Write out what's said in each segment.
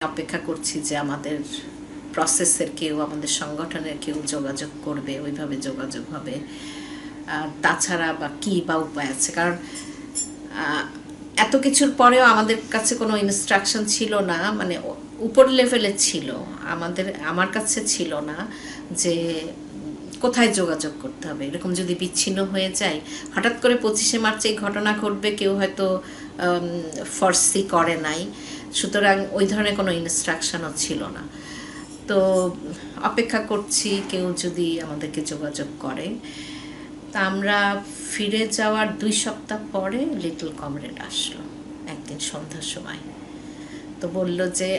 অপেক্ষা করছি যে আমাদের প্রসেসের কেউ, আমাদের সংগঠনের কেউ যোগাযোগ করবে, ওইভাবে যোগাযোগ হবে। আর তাছাড়া বা কি বা উপায় আছে? কারণ এত কিছুর পরেও আমাদের কাছে কোনো ইনস্ট্রাকশন ছিল না মানে উপর লেভেলে ছিল। আমাদের, আমার কাছে ছিল না যে কোথায় যোগাযোগ করতে হবে। এরকম যদি বিচ্ছিন্ন হয়ে যায়, হঠাৎ করে পঁচিশে মার্চে এই ঘটনা ঘটবে, কেউ হয়তো ফর্সি করে নাই। সুতরাং ওই ধরনের কোনো ইনস্ট্রাকশনও ছিল না। তো অপেক্ষা করছি কেউ যদি আমাদেরকে যোগাযোগ করে। তা আমরা ফিরে যাওয়ার দুই সপ্তাহ পরে লিটল কমরেড আসলো একদিন সন্ধ্যার সময়। তো বলল যে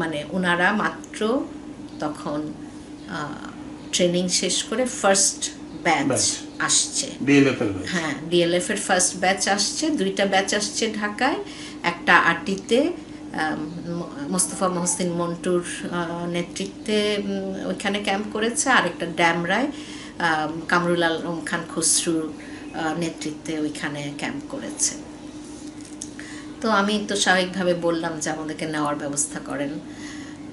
মানে ওনারা মাত্র তখন ট্রেনিং শেষ করে ফার্স্ট ব্যাচ আসছে। হ্যাঁ ডিএলএফ এর ফার্স্ট ব্যাচ আসছে দুইটা ব্যাচ আসছে ঢাকায়। একটা আটিতে মোস্তফা মহসিন মন্টুর নেতৃত্বে ওইখানে ক্যাম্প করেছে। আর একটা ড্যামরায় কামরুল আলম খান খসরুর নেতৃত্বে ওইখানে ক্যাম্প করেছে। তো আমি তো স্বাভাবিকভাবে বললাম যে আমাদেরকে নেওয়ার ব্যবস্থা করেন।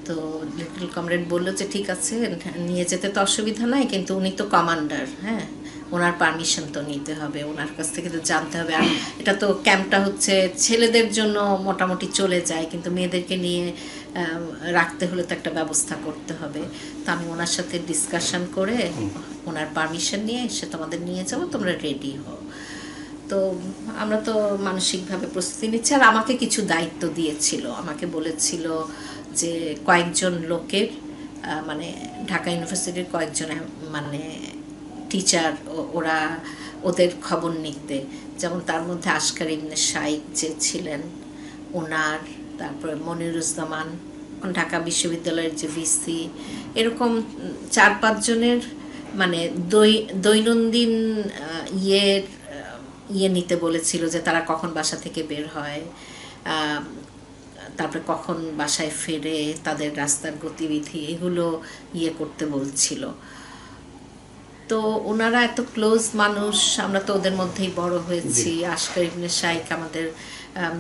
তো লিটল কমরেড বলল যে, ঠিক আছে, নিয়ে যেতে তো অসুবিধা নাই, কিন্তু উনি তো কমান্ডার হ্যাঁ? ওনার পারমিশন তো নিতে হবে, ওনার কাছ থেকে তো জানতে হবে। আর এটা তো ক্যাম্পটা হচ্ছে ছেলেদের জন্য মোটামুটি চলে যায়, কিন্তু মেয়েদেরকে নিয়ে রাখতে হলে তো একটা ব্যবস্থা করতে হবে। তো আমি ওনার সাথে ডিসকাশন করে ওনার পারমিশন নিয়ে এসে তোমাদের নিয়ে যাব, তোমরা রেডি হও। তো আমরা তো মানসিকভাবে প্রস্তুতি নিচ্ছি, আর আমাকে কিছু দায়িত্ব দিয়েছিল, আমাকে বলেছিল যে কয়েকজন লোকের মানে ঢাকা ইউনিভার্সিটির কয়েকজন মানে টিচার ওরা ওদের খবর নিতে। যেমন তার মধ্যে আসকার ইবনে শাইক যে ছিলেন, ওনার, তারপরে মনিরুজ্জামান ঢাকা বিশ্ববিদ্যালয়ের যে ভিসি এরকম চার পাঁচজনের মানে দৈ- দৈনন্দিন ইয়ের ইয়ে নিতে বলেছিল যে তারা কখন বাসা থেকে বের হয়। তারপরে কখন বাসায় ফেরে তাদের রাস্তার গতিবিধি এগুলো ইয়ে করতে বলছিল। তো ওনারা এত ক্লোজ মানুষ আমরা তো ওদের মধ্যেই বড় হয়েছি। আশকার ইবনে শাইক আমাদের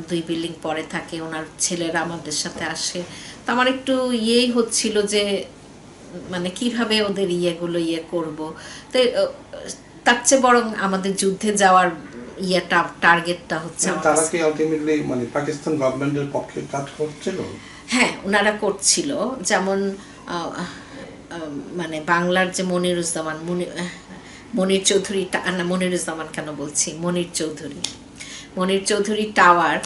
দুই বিল্ডিং পরে থাকে ওনার ছেলেরা আমাদের সাথে আসে। তো আমার একটু ইয়েই হচ্ছিল যে মানে কীভাবে ওদের ইয়েগুলো ইয়ে করব? তো তার চেয়ে বরং আমাদের যুদ্ধে যাওয়ার ইয়েটা টার্গেটটা হচ্ছে তারা কি আলটিমেটলি মানে পাকিস্তান গভর্নমেন্টের পক্ষে কাজ করছিল? হ্যাঁ ওনারা করছিল। যেমন মানে বাংলার যে মনিরুজ্জামান মনি- মনির চৌধুরী না মনিরুজ্জামান কেন বলছি? মনির চৌধুরী। মনির চৌধুরী টাওয়ার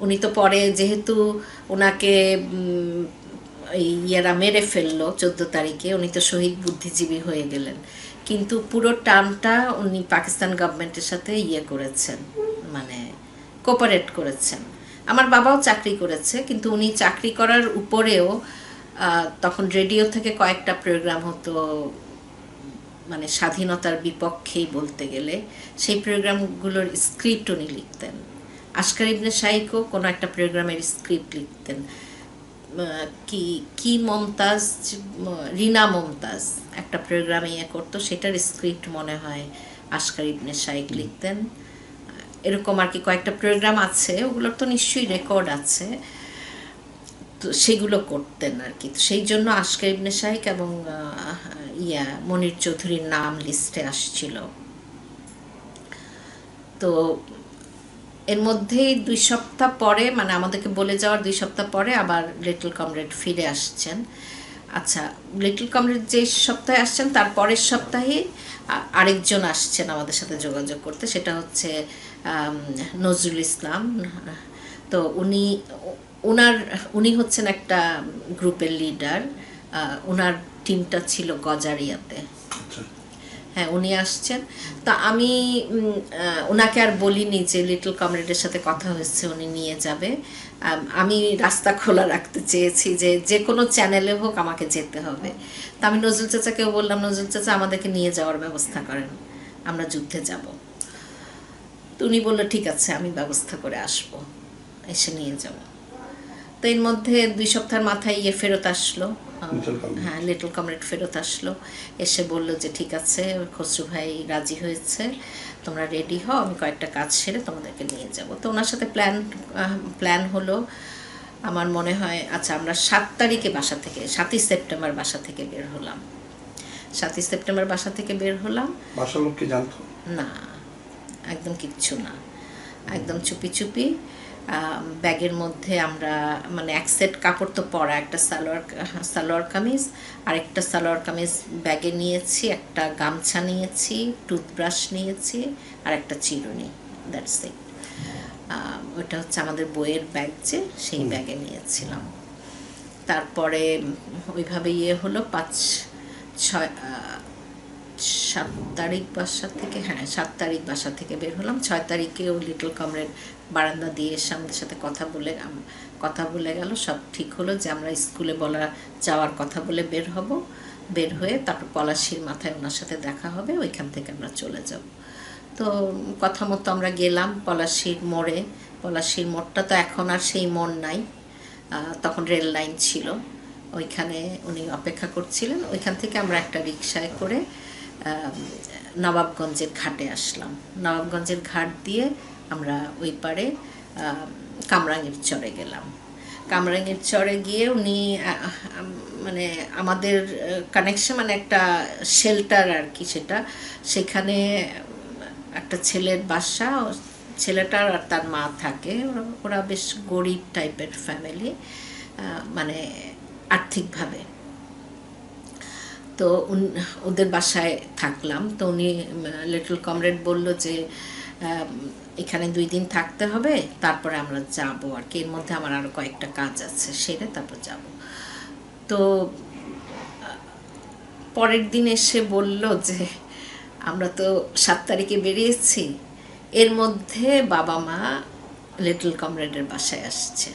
উনি তো পরে যেহেতু ওনাকে ইয়েরা মেরে ফেলল চোদ্দ তারিখে উনি তো শহীদ বুদ্ধিজীবী হয়ে গেলেন। কিন্তু পুরো টার্মটা উনি পাকিস্তান গভর্নমেন্টের সাথে ইয়ে করেছেন মানে কোপারেট করেছেন। আমার বাবাও চাকরি করেছে, কিন্তু উনি চাকরি করার উপরেও তখন রেডিও থেকে কয়েকটা প্রোগ্রাম হতো মানে স্বাধীনতার বিপক্ষেই বলতে গেলে। সেই প্রোগ্রামগুলোর স্ক্রিপ্ট উনি লিখতেন। আশকার ইবনে শাইকও কোনো একটা প্রোগ্রামের স্ক্রিপ্ট লিখতেন। কি কি মমতাজ রিনা মমতাজ একটা প্রোগ্রামে ইয়ে করতো সেটার স্ক্রিপ্ট মনে হয় আশকার ইবনে শাইক লিখতেন। এরকম আর কি কয়েকটা প্রোগ্রাম আছে ওগুলোর তো নিশ্চয়ই রেকর্ড আছে। তো সেগুলো করতেন আর কি। সেই জন্য আশকার ইবনে শাইক এবং ইয়া মনির চৌধুরীর নাম লিস্টে আসছিল। তো এর মধ্যেই দুই সপ্তাহ পরে মানে আমাদেরকে বলে যাওয়ার দুই সপ্তাহ পরে আবার লিটল কমরেড ফিরে আসছেন। আচ্ছা লিটল কমরেড যে সপ্তাহে আসছেন, তার পরের সপ্তাহে আরেকজন আসছেন আমাদের সাথে যোগাযোগ করতে, সেটা হচ্ছে নজরুল ইসলাম। তো উনি ওনার উনি হচ্ছেন একটা গ্রুপের লিডার ওনার টিমটা ছিল গজারিয়াতে। আচ্ছা। হ্যাঁ উনি আসছেন। তা আমি ওনাকে আর বলিনি যে লিটল কমরেডের সাথে কথা হয়েছে, উনি নিয়ে যাবে। আমি রাস্তা খোলা রাখতে চেয়েছি যে যে কোনো চ্যানেলে হোক আমাকে যেতে হবে। তা আমি নজরুল চাচাকেও বললাম, নজরুল চাচা, আমাদেরকে নিয়ে যাওয়ার ব্যবস্থা করেন। আমরা যুদ্ধে যাব। তো উনি বলল, ঠিক আছে, আমি ব্যবস্থা করে আসব। এসে নিয়ে যাব। তো এর মধ্যে দুই সপ্তাহের মাথায় ইয়ে ফেরত আসলো। হ্যাঁ লিটল কমরেড ফেরত আসলো। এসে বলল যে ঠিক আছে খসরু ভাই রাজি হয়েছে। তোমরা রেডি হও আমি কয়েকটা কাজ সেরে তোমাদেরকে নিয়ে যাব। তো ওনার সাথে প্ল্যান প্ল্যান হলো আমার মনে হয় আচ্ছা আমরা সাত তারিখে বাসা থেকে সাতই সেপ্টেম্বর বাসা থেকে বের হলাম। সাতই সেপ্টেম্বর বাসা থেকে বের হলাম। বাসার লোক কি জানতো? না একদম কিচ্ছু না। একদম চুপি চুপি ব্যাগের মধ্যে আমরা মানে এক সেট কাপড় তো পরা একটা সালোয়ার সালোয়ার কামিজ আর একটা সালোয়ার কামিজ ব্যাগে নিয়েছি একটা গামছা নিয়েছি টুথব্রাশ নিয়েছি আর একটা চিরুনি দ্যাটস ইট ওটা হচ্ছে আমাদের বইয়ের ব্যাগ যে সেই ব্যাগে নিয়েছিলাম। তারপরে ওইভাবে ইয়ে হলো পাঁচ ছয় সাত তারিখ বাসা থেকে হ্যাঁ সাত তারিখ বাসা থেকে বের হলাম। ছয় তারিখে ও লিটল কমরেড বারান্দা দিয়ে এসে আমাদের সাথে কথা বলে কথা বলে গেল। সব ঠিক হলো যে আমরা স্কুলে বলা, যাওয়ার কথা বলে বের হব। বের হয়ে তারপর পলাশির মাথায় ওনার সাথে দেখা হবে, ওইখান থেকে আমরা চলে যাব। তো কথা মতো আমরা গেলাম পলাশির মোড়ে। পলাশির মোড়টা তো এখন আর সেই মোড় নাই। তখন রেল লাইন ছিল। ওইখানে উনি অপেক্ষা করছিলেন। ওইখান থেকে আমরা একটা রিক্সায় করে নবাবগঞ্জের ঘাটে আসলাম। নবাবগঞ্জের ঘাট দিয়ে আমরা ওই পারে আহ, কামরাঙের চরে গেলাম। কামরাঙের চরে গিয়ে উনি মানে আমাদের কানেকশন মানে একটা শেল্টার আর কি সেটা। সেখানে একটা ছেলের বাসা ছেলেটার আর তার মা থাকে। ওরা বেশ গরিব টাইপের ফ্যামিলি মানে আর্থিকভাবে। তো ওদের বাসায় থাকলাম। তো উনি লিটল কমরেড বলল যে এখানে দুই দিন থাকতে হবে, তারপরে আমরা যাব আর কি। এর মধ্যে আমার আরও কয়েকটা কাজ আছে, সেরে তারপর যাব। তো, পরের দিন এসে বলল যে, আমরা তো সাত তারিখে বেরিয়েছি, এর মধ্যে বাবা মা লিটল কমরেডের বাসায় আসছে।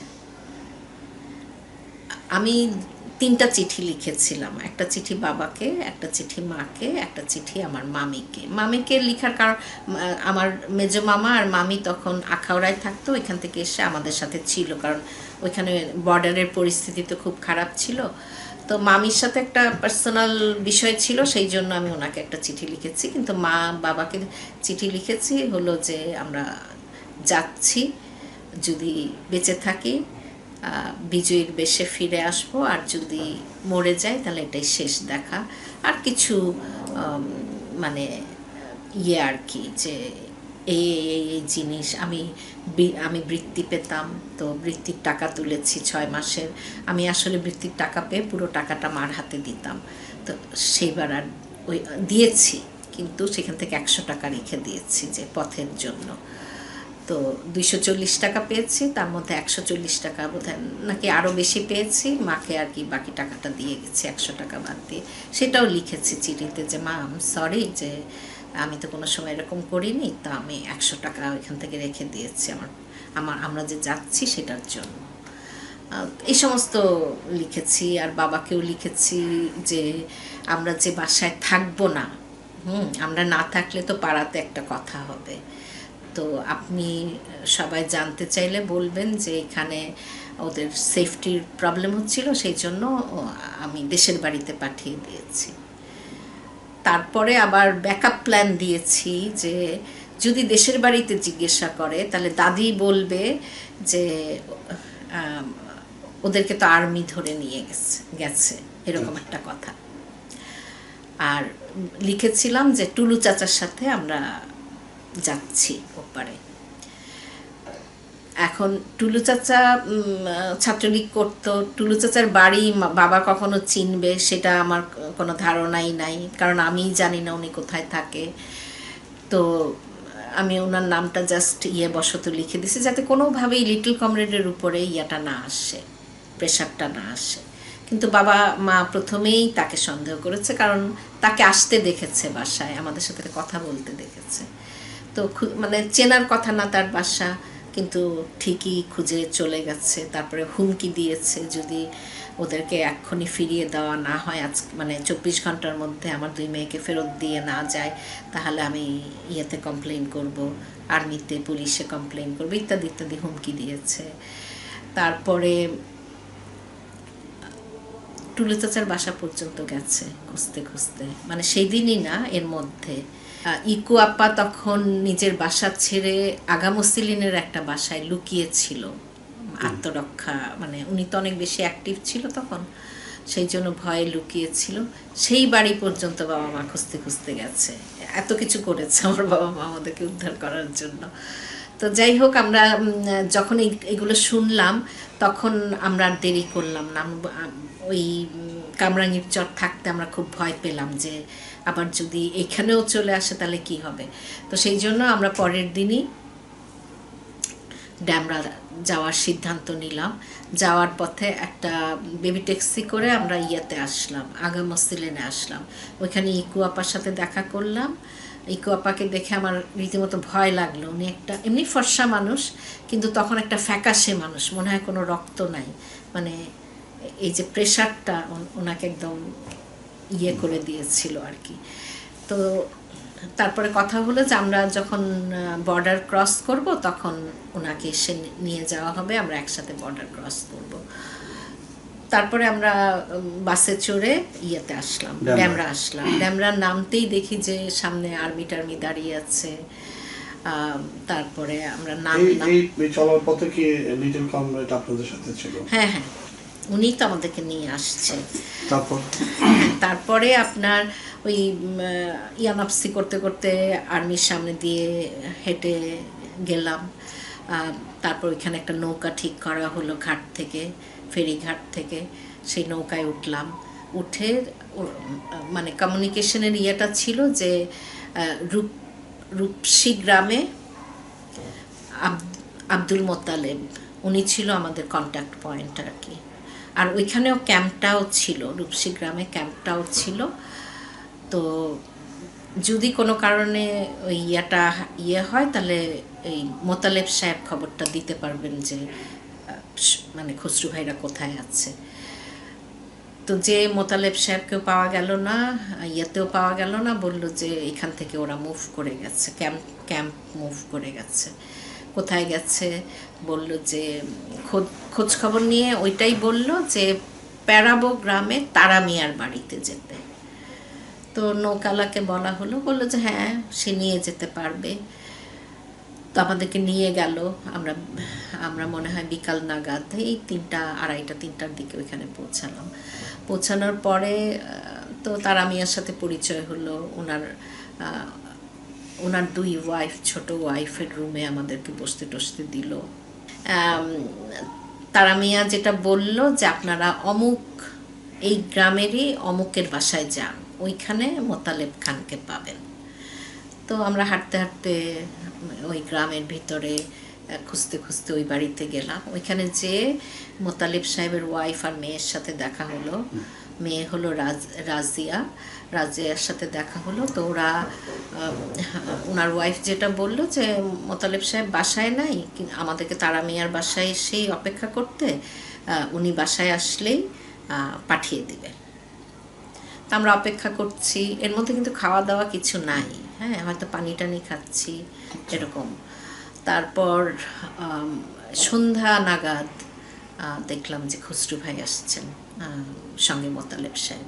আমি তিনটা চিঠি লিখেছিলাম। একটা চিঠি বাবাকে, একটা চিঠি মাকে, একটা চিঠি আমার মামিকে। মামিকে লিখার কারণ আমার মেজ মামা আর মামি তখন আখাউড়ায় থাকতো, ওইখান থেকে এসে আমাদের সাথে ছিল। কারণ ওইখানে বর্ডারের পরিস্থিতি তো খুব খারাপ ছিল। তো মামির সাথে একটা পার্সোনাল বিষয় ছিল, সেই জন্য আমি ওনাকে একটা চিঠি লিখেছি। কিন্তু মা বাবাকে চিঠি লিখেছি হলো যে, আমরা যাচ্ছি, যদি বেঁচে থাকি বিজয়ীর বেশে ফিরে আসব, আর যদি মরে যায় তাহলে এটাই শেষ দেখা। আর কিছু মানে ইয়ে আর কি, যে এই এই জিনিস, আমি আমি বৃত্তি পেতাম, তো বৃত্তির টাকা তুলেছি ছয় মাসের। আমি আসলে বৃত্তির টাকা পেয়ে পুরো টাকাটা মার হাতে দিতাম। তো সেইবার আর ওই, দিয়েছি, কিন্তু সেখান থেকে একশো টাকা রেখে দিয়েছি যে পথের জন্য। তো দুইশো চল্লিশ টাকা পেয়েছি, তার মধ্যে একশো চল্লিশ টাকা বোধহয় নাকি আরও বেশি পেয়েছি। মাকে আর কি বাকি টাকাটা দিয়ে গেছি, একশো টাকা বাদ দিয়ে। সেটাও লিখেছি চিঠিতে যে, মা আম সরি যে আমি তো কোনো সময় এরকম করিনি, তা আমি একশো টাকা ওইখান থেকে রেখে দিয়েছি আমার আমার, আমরা যে যাচ্ছি সেটার জন্য। এই সমস্ত লিখেছি আর বাবাকেও লিখেছি যে, আমরা যে বাসায় থাকব না, হুম, আমরা না থাকলে তো পাড়াতে একটা কথা হবে। তো আপনি সবাই জানতে চাইলে বলবেন যে এখানে ওদের সেফটির প্রবলেম হচ্ছিল সেই জন্য আমি দেশের বাড়িতে পাঠিয়ে দিয়েছি। তারপরে আবার ব্যাকআপ প্ল্যান দিয়েছি যে যদি দেশের বাড়িতে জিজ্ঞাসা করে তাহলে দাদি বলবে যে ওদেরকে তো আর্মি ধরে নিয়ে গেছে গেছে এরকম একটা কথা। আর লিখেছিলাম যে টুলু চাচার সাথে আমরা যাচ্ছি ওপারে। এখন টুলু চাচা ছাত্রলীগ করতো। টুলু চাচার বাড়ি বাবা কখনো চিনবে সেটা আমার কোনো ধারণাই নাই, কারণ আমিই জানি না উনি কোথায় থাকে। তো আমি ওনার নামটা জাস্ট ইয়ে বশত লিখে দিছি যাতে কোনোভাবেই লিটল কমরেডের উপরে ইয়াটা না আসে প্রেশারটা না আসে। কিন্তু বাবা, মা প্রথমেই তাকে সন্দেহ করেছে, কারণ তাকে আসতে দেখেছে বাসায়, আমাদের সাথে কথা বলতে দেখেছে। তো মানে চেনার কথা না তার বাসা, কিন্তু ঠিকই খুঁজে চলে গেছে। তারপরে হুমকি দিয়েছে যদি ওদেরকে এক্ষুনি ফিরিয়ে দেওয়া না হয়, আজ মানে চব্বিশ ঘণ্টার মধ্যে আমার দুই মেয়েকে ফেরত দিয়ে না যায়, তাহলে আমি ইয়েতে কমপ্লেন করব আর্মিতে পুলিশে কমপ্লেন করব, ইত্যাদি ইত্যাদি হুমকি দিয়েছে। তারপরে টুলু চাচার বাসা পর্যন্ত গেছে খুঁজতে খুঁজতে। মানে সেই দিনই না এর মধ্যে। ইকু আপা তখন নিজের বাসা ছেড়ে আগামসিলিনের একটা বাসায় লুকিয়েছিল। আত্মরক্ষা মানে উনি তো অনেক বেশি অ্যাক্টিভ ছিল তখন সেই জন্য ভয়ে লুকিয়েছিল। সেই বাড়ি পর্যন্ত বাবা মা খুঁজতে খুঁজতে গেছে। এত কিছু করেছে আমার বাবা মা আমাদেরকে উদ্ধার করার জন্য। তো যাই হোক আমরা যখন এগুলো শুনলাম তখন আমরা দেরি করলাম না। ওই উম, কামরাঙ্গীর চর থাকতে আমরা খুব ভয় পেলাম যে আবার যদি এখানেও চলে আসে তাহলে কি হবে? তো সেই জন্য আমরা পরের দিনই ড্যামরা যাওয়ার সিদ্ধান্ত নিলাম। যাওয়ার পথে একটা বেবি ট্যাক্সি করে আমরা ইয়েতে আসলাম আগামস্তি লেনে আসলাম। ওইখানে ইকু আপার সাথে দেখা করলাম। ইকু আপাকে দেখে আমার রীতিমতো ভয় লাগল। উনি একটা এমনি ফর্সা মানুষ, কিন্তু তখন একটা ফ্যাকাশে মানুষ, মনে হয় কোনো রক্ত নাই। মানে এই যে প্রেশারটা ওনাকে একদম ইয়ে করে দিয়েছিল আর কি। তো তারপরে কথা হলো যে আমরা যখন বর্ডার ক্রস করব, তখন ওনাকে এসে নিয়ে যাওয়া হবে, আমরা একসাথে বর্ডার ক্রস করব। তারপরে আমরা বাসে চড়ে ইয়েতে আসলাম ড্যামরা। আসলাম। ড্যামরা নামতেই দেখি যে সামনে আর্মি টার্মি দাঁড়িয়ে আছে। তারপরে আমরা নামলাম এই চলার পথে কি লিটল কমরেড আপনাদের সাথে ছিল? হ্যাঁ হ্যাঁ। উনি তো আমাদেরকে নিয়ে আসছে। তারপর? তারপরে আপনার ওই ইয়ানাপসি করতে করতে আর্মির সামনে দিয়ে হেঁটে গেলাম। আহ, তারপর ওইখানে একটা নৌকা ঠিক করা হলো ঘাট থেকে। ফেরিঘাট থেকে সেই নৌকায় উঠলাম। উঠে মানে কমিউনিকেশনের ইয়েটা ছিল যে রূপ, রূপসী গ্রামে আব- আব্দুল মোতালেব উনি ছিল আমাদের কন্ট্যাক্ট পয়েন্ট আর কি আর ওইখানেও ক্যাম্পটাও ছিল, রূপসী গ্রামে ক্যাম্পটাও ছিল। তো যদি কোনো কারণে ওই ইয়েটা ইয়ে হয় তাহলে এই মোতালেব সাহেব খবরটা দিতে পারবেন যে মানে খসরু ভাইরা কোথায় আছে? তো যে মোতালেব সাহেবকেও পাওয়া গেল না, ইয়েতেও পাওয়া গেল না, বলল যে এখান থেকে ওরা মুভ করে গেছে ক্যাম্প ক্যাম্প মুভ করে গেছে। কোথায় গেছে? বলল যে, খোঁজ খবর নিয়ে ওইটাই বলল যে, প্যারাবো গ্রামে তারা মিয়ার বাড়িতে যেতে। তো নৌকালাকে বলা হলো, বলল যে হ্যাঁ সে নিয়ে যেতে পারবে। তো আমাদেরকে নিয়ে গেল। আমরা আমরা মনে হয় বিকাল নাগাদ এই তিনটা, আড়াইটা, তিনটার দিকে ওইখানে পৌঁছালাম। পৌঁছানোর পরে তো তারা মিয়ার সাথে পরিচয় হলো। ওনার ওনার দুই ওয়াইফ ছোট ওয়াইফের রুমে আমাদেরকে বসতে টসতে দিল। তারা মিয়া যেটা বলল যে আপনারা অমুক, এই গ্রামেরই অমুকের বাসায় যান। ওইখানে মোতালেব খানকে পাবেন। তো আমরা হাঁটতে হাঁটতে ওই গ্রামের ভিতরে খুঁজতে খুঁজতে ওই বাড়িতে গেলাম। ওইখানে যে মোতালিব সাহেবের ওয়াইফ আর মেয়ের সাথে দেখা হলো, মেয়ে হলো রাজ, রাজিয়া। রাজিয়ার সাথে দেখা হলো। তো ওরা ওনার ওয়াইফ যেটা বলল যে, মোতালেব সাহেব বাসায় নাই আমাদেরকে তারা মিয়ার বাসায় এসেই অপেক্ষা করতে উনি বাসায় আসলেই পাঠিয়ে দিবে। তা আমরা অপেক্ষা করছি। এর মধ্যে কিন্তু খাওয়া দাওয়া কিছু নাই। হ্যাঁ হয়তো পানি টানি খাচ্ছি, এরকম। তারপর সন্ধ্যা নাগাদ দেখলাম যে খুসরু ভাই আসছেন সঙ্গে মোতালেব সাহেব।